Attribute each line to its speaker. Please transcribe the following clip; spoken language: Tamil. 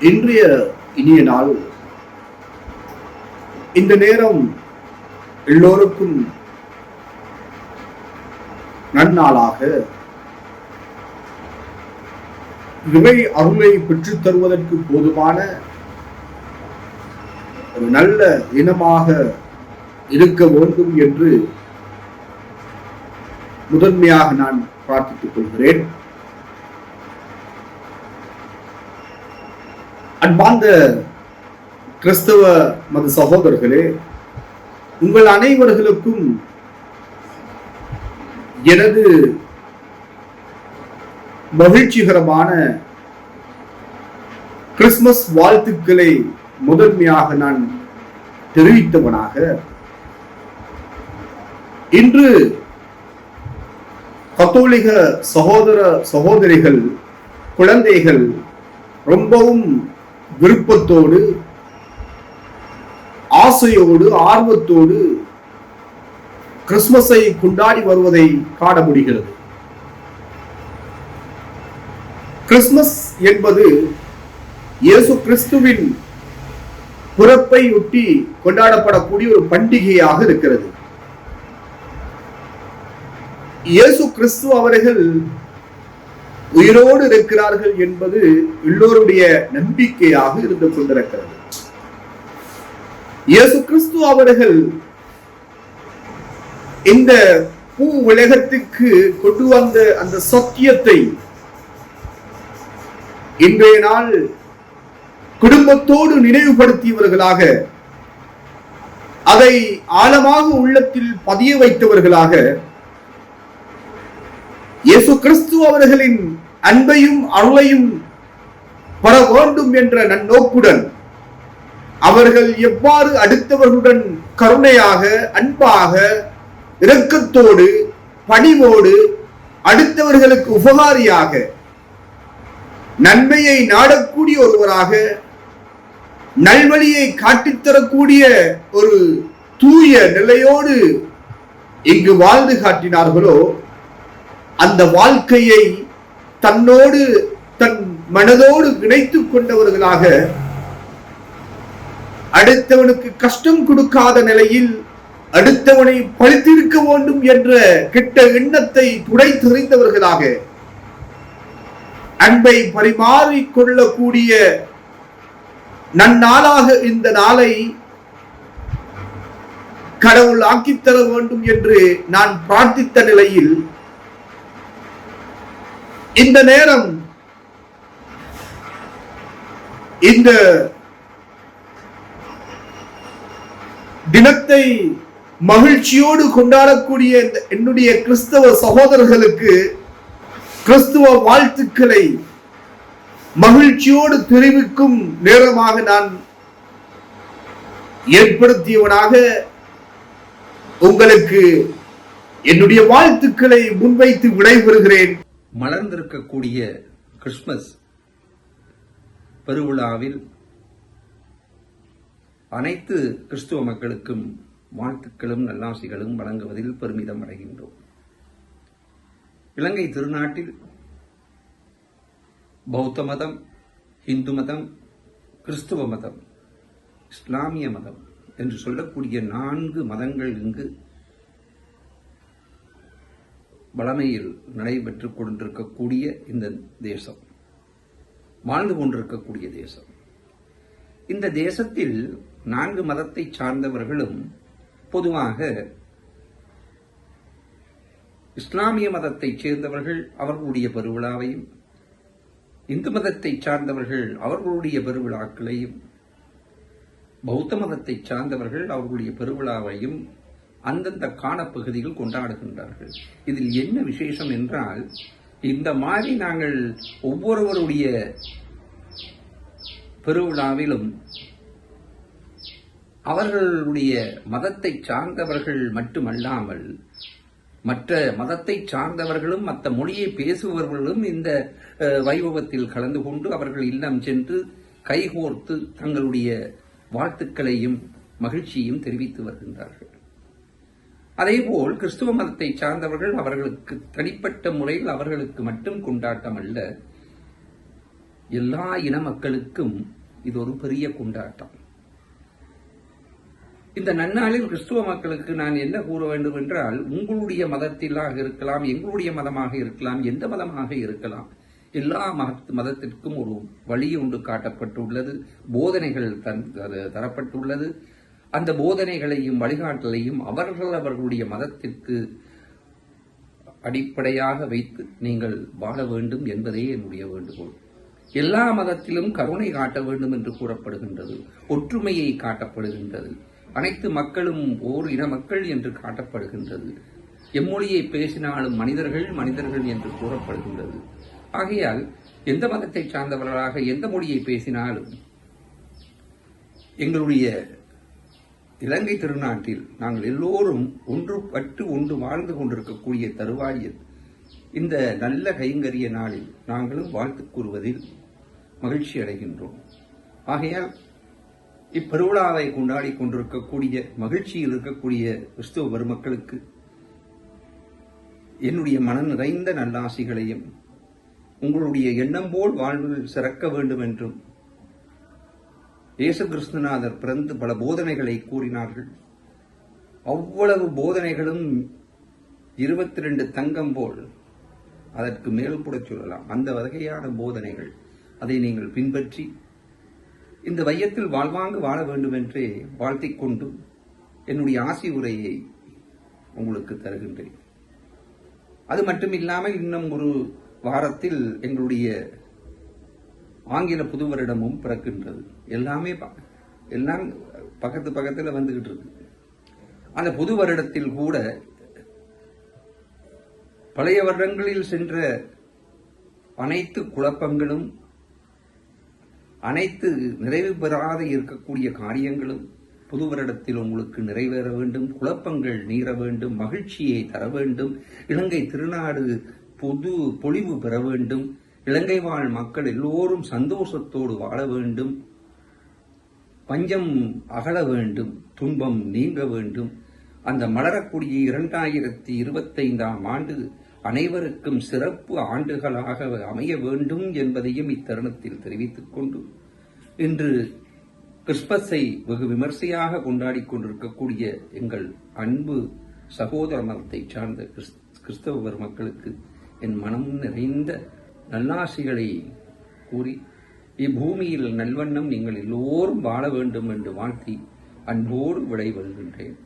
Speaker 1: இன்றைய இனிய நாள். இந்த நேரம் எல்லோருக்கும் நன்னாளாக. இவை அருளை பெற்றுத் தருவதற்கு போதுமான ஒரு நல்ல இனமாக இருக்க வேண்டும் என்று முதன்மையாக நான் பிரார்த்தித்துக் கொள்கிறேன். அன்பார்ந்த கிறிஸ்தவ மத சகோதரர்களே உங்கள் அனைவர்களுக்கும் எனது மகிழ்ச்சிகரமான கிறிஸ்துமஸ் வாழ்த்துக்களை முதன்மையாக நான் தெரிவித்தவனாக இன்று கத்தோலிக சகோதர சகோதரிகள் குழந்தைகள் ரொம்பவும் விருப்பத்தோடு ஆசையோடு ஆர்வத்தோடு கிறிஸ்துமஸை கொண்டாடி வருவதை காண முடிகிறது. கிறிஸ்துமஸ் என்பது இயேசு கிறிஸ்துவின் பிறப்பை ஒட்டி கொண்டாடப்படக்கூடிய ஒரு பண்டிகையாக இருக்கிறது. இயேசு கிறிஸ்து அவர்கள் உயிரோடு இருக்கிறார்கள் என்பது எல்லோருடைய நம்பிக்கையாக இருந்து கொண்டிருக்கிறது. இயேசு கிறிஸ்து அவர்கள் இந்த பூ உலகத்துக்கு கொண்டு வந்த அந்த சத்தியத்தை இன்றைய நாள் குடும்பத்தோடு நினைவுபடுத்தியவர்களாக அதை ஆழமாக உள்ளத்தில் பதிய வைத்தவர்களாக இயேசு கிறிஸ்து அவர்களின் அன்பையும் அருளையும் பெற வேண்டும் என்ற நன்னோக்குடன் அவர்கள் எவ்வாறு அடுத்தவர்களுடன் கருணையாக அன்பாக இரக்கத்தோடு பணிவோடு அடுத்தவர்களுக்கு உபகாரியாக நன்மையை நாடக்கூடிய ஒருவராக நல்வழியை காட்டித்தரக்கூடிய ஒரு தூய நிலையோடு இங்கு வாழ்ந்து காட்டினார்களோ அந்த வாழ்க்கையை தன்னோடு தன் மனதோடு இணைத்துக் கொண்டவர்களாக அடுத்தவனுக்கு கஷ்டம் கொடுக்காத நிலையில் அடுத்தவனை பழித்திருக்க வேண்டும் என்ற கெட்ட எண்ணத்தை துடை தெரிந்தவர்களாக அன்பை பரிமாறிக் கொள்ளக்கூடிய நன்னாளாக இந்த நாளை கடவுள் ஆக்கித்தர வேண்டும் என்று நான் பிரார்த்தித்த நிலையில் இந்த நேரம் இந்த தினத்தை மகிழ்ச்சியோடு கொண்டாடக்கூடிய என்னுடைய கிறிஸ்தவ சகோதரர்களுக்கு கிறிஸ்துவ வாழ்த்துக்களை மகிழ்ச்சியோடு தெரிவிக்கும் நேரமாக நான் ஏற்படுத்தியவனாக உங்களுக்கு என்னுடைய வாழ்த்துக்களை முன்வைத்து விடைபெறுகிறேன்.
Speaker 2: மலர்ந்திருக்கக்கூடிய கிறிஸ்மஸ் பெருவிழாவில் அனைத்து கிறிஸ்துவ மக்களுக்கும் வாழ்த்துக்களும் நல்லாசிகளும் வழங்குவதில் பெருமிதம் அடைகின்றோம். இலங்கை திருநாட்டில் பௌத்த மதம் இந்து மதம் கிறிஸ்துவ மதம் இஸ்லாமிய மதம் என்று சொல்லக்கூடிய நான்கு மதங்கள் இங்கு வளமையில் நடைபெற்றுக் கொண்டிருக்கக்கூடிய இந்த தேசம் வாழ்ந்து கொண்டிருக்கக்கூடிய தேசம். இந்த தேசத்தில் நான்கு மதத்தை சார்ந்தவர்களும் பொதுவாக இஸ்லாமிய மதத்தைச் சேர்ந்தவர்கள் அவர்களுடைய பெருவிழாவையும் இந்து மதத்தை சார்ந்தவர்கள் அவர்களுடைய பெருவிழாக்களையும் பௌத்த மதத்தை சார்ந்தவர்கள் அவர்களுடைய பெருவிழாவையும் அந்தந்த காலப்பகுதியில் கொண்டாடுகின்றார்கள். இதில் என்ன விசேஷம் என்றால் இந்த மாதிரி நாங்கள் ஒவ்வொருவருடைய பெருவிழாவிலும் அவர்களுடைய மதத்தை சார்ந்தவர்கள் மட்டுமல்லாமல் மற்ற மதத்தை சார்ந்தவர்களும் மற்ற மொழியை பேசுபவர்களும் இந்த வைபவத்தில் கலந்து கொண்டு அவர்கள் இல்லம் சென்று கைகோர்த்து தங்களுடைய வாழ்த்துக்களையும் மகிழ்ச்சியையும் தெரிவித்து வருகின்றார்கள். அதேபோல் கிறிஸ்துவ மதத்தை சார்ந்தவர்கள் அவர்களுக்கு தனிப்பட்ட முறையில் அவர்களுக்கு மட்டும் கொண்டாட்டம் அல்ல எல்லா இன மக்களுக்கும் இது ஒரு பெரிய கொண்டாட்டம். இந்த நன்னாளில் கிறிஸ்துவ மக்களுக்கு நான் என்ன கூற வேண்டும் என்றால் உங்களுடைய மதத்திலாக இருக்கலாம் எங்களுடைய மதமாக இருக்கலாம் எந்த மதமாக இருக்கலாம் எல்லா மத- மதத்திற்கும் ஒரு வழி ஒன்று காட்டப்பட்டுள்ளது போதனைகள் தன் தரப்பட்டுள்ளது. அந்த போதனைகளையும் வழிகாட்டலையும் அவர்கள் அவர்களுடைய மதத்திற்கு அடிப்படையாக வைத்து நீங்கள் வாழ வேண்டும் என்பதே என்னுடைய வேண்டுகோள். எல்லா மதத்திலும் கருணை காட்ட வேண்டும் என்று கூறப்படுகின்றது ஒற்றுமையை காட்டப்படுகின்றது. அனைத்து மக்களும் ஓர் இன மக்கள் என்று காட்டப்படுகின்றது. எம்மொழியை பேசினாலும் மனிதர்கள் மனிதர்கள் என்று கூறப்படுகின்றது. ஆகையால் எந்த மதத்தை சார்ந்தவர்களாக எந்த மொழியை பேசினாலும் எங்களுடைய இலங்கை திருநாட்டில் நாங்கள் எல்லோரும் ஒன்றுபட்டு ஒன்று வாழ்ந்து கொண்டிருக்கக்கூடிய தருவாயில் இந்த நல்ல கைங்கரிய நாளில் நாங்களும் வாழ்த்து கூறுவதில் மகிழ்ச்சி அடைகின்றோம். ஆகையால் இப்பெருவிழாவை கொண்டாடி கொண்டிருக்கக்கூடிய மகிழ்ச்சியில் இருக்கக்கூடிய கிறிஸ்துவ பெருமக்களுக்கு என்னுடைய மனம் நிறைந்த நல்லாசிகளையும் உங்களுடைய எண்ணம் போல் வாழ்வில் சிறக்க வேண்டும் என்றும் இயேசு கிருஷ்ணநாதர் பிறந்து பல போதனைகளை கூறினார்கள். அவ்வளவு போதனைகளும் இருபத்தி ரெண்டு தங்கம் போல் அதற்கு மேல் கூட சொல்லலாம். அந்த வகையான போதனைகள் அதை நீங்கள் பின்பற்றி இந்த வையத்தில் வாழ்வாங்கு வாழ வேண்டும் என்றே வாழ்த்திக் கொண்டு என்னுடைய ஆசி உரையை உங்களுக்கு தருகின்றேன். அது மட்டும் இல்லாமல் இன்னும் ஒரு வாரத்தில் எங்களுடைய ஆங்கில புது வருடமும் பிறக்கின்றது. எல்லாமே ப- எல்லாம் பக்கத்து பக்கத்தில் வந்துகிட்டு இருக்கு. அந்த புது வருடத்தில் கூட பழைய வருடங்களில் சென்ற அனைத்து குழப்பங்களும் அனைத்து நிறைவு பெறாத இருக்கக்கூடிய காரியங்களும் புது வருடத்தில் உங்களுக்கு நிறைவேற வேண்டும். குழப்பங்கள் நீர வேண்டும். மகிழ்ச்சியை தர வேண்டும். இலங்கை திருநாடு புது பொலிவு பெற வேண்டும். இலங்கை வாழ் மக்கள் எல்லோரும் சந்தோஷத்தோடு வாழ வேண்டும். பஞ்சம் அகல வேண்டும். துன்பம் நீங்க வேண்டும். அந்த மலரக்கூடிய இரண்டாயிரத்தி இருபத்தைந்தாம் ஆண்டு அனைவருக்கும் சிறப்பு ஆண்டுகளாக அமைய வேண்டும் என்பதையும் இத்தருணத்தில் தெரிவித்துக் கொண்டு இன்று கிறிஸ்மஸை வெகு விமர்சையாக கொண்டாடி கொண்டிருக்கக்கூடிய எங்கள் அன்பு சகோதர மதத்தை சார்ந்த கிறிஸ்- கிறிஸ்தவ மக்களுக்கு என் மனம் நிறைந்த நல்லாசிகளை கூறி இப்பூமியில் நல்வண்ணம் நீங்கள் எல்லோரும் வாழ வேண்டும் என்று வாழ்த்தி அன்போடு விடைபெறுகின்றேன்.